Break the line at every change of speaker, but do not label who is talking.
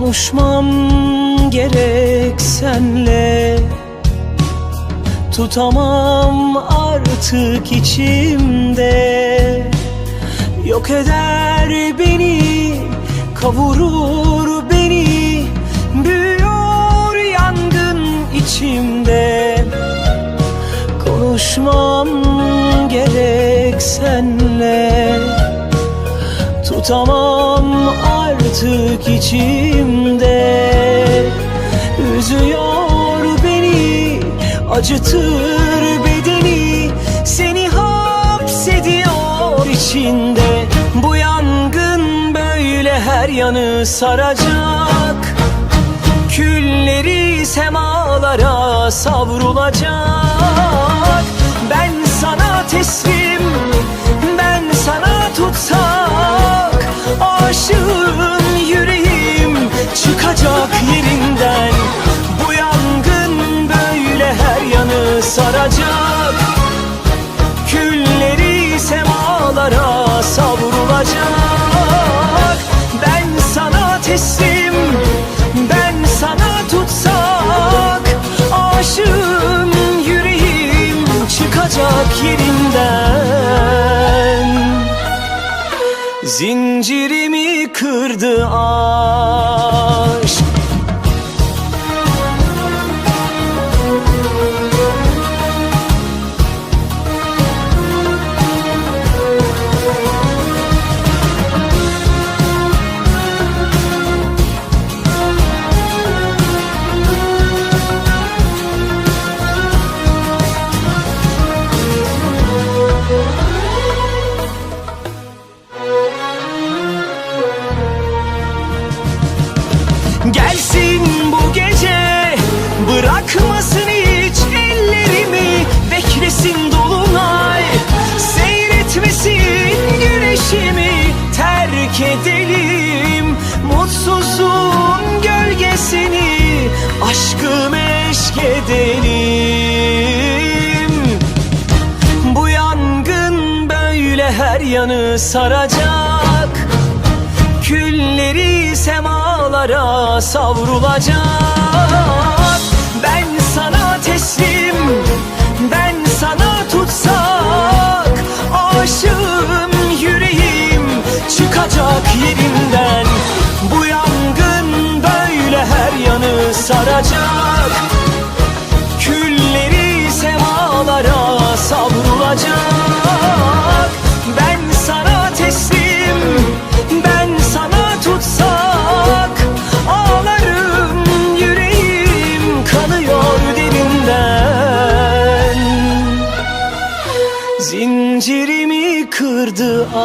Konuşmam gerek senle. Tutamam artık içimde. Yok eder beni Kavurur beni. Büyüyor yangın içimde. Konuşmam gerek senle. Tutamam artık içimde. Üzüyor beni Acıtır bedeni. Seni hapsediyor içinde. Bu yangın böyle her yanı saracak. Külleri semalara savrulacak saracak. Külleri semalara savrulacak. Ben sana teslim Ben sana tutsak. Aşığım yüreğim Çıkacak yerinden. Zincirimi kırdı aşk güneşimi Terk edelim. Mutsuzluğun gölgesini Aşkı meşk edelim. Bu yangın böyle her yanı saracak. Külleri semalara savrulacak Çıkacak yerinden. Bu yangın böyle her yanı saracak Zincirimi kırdı aşk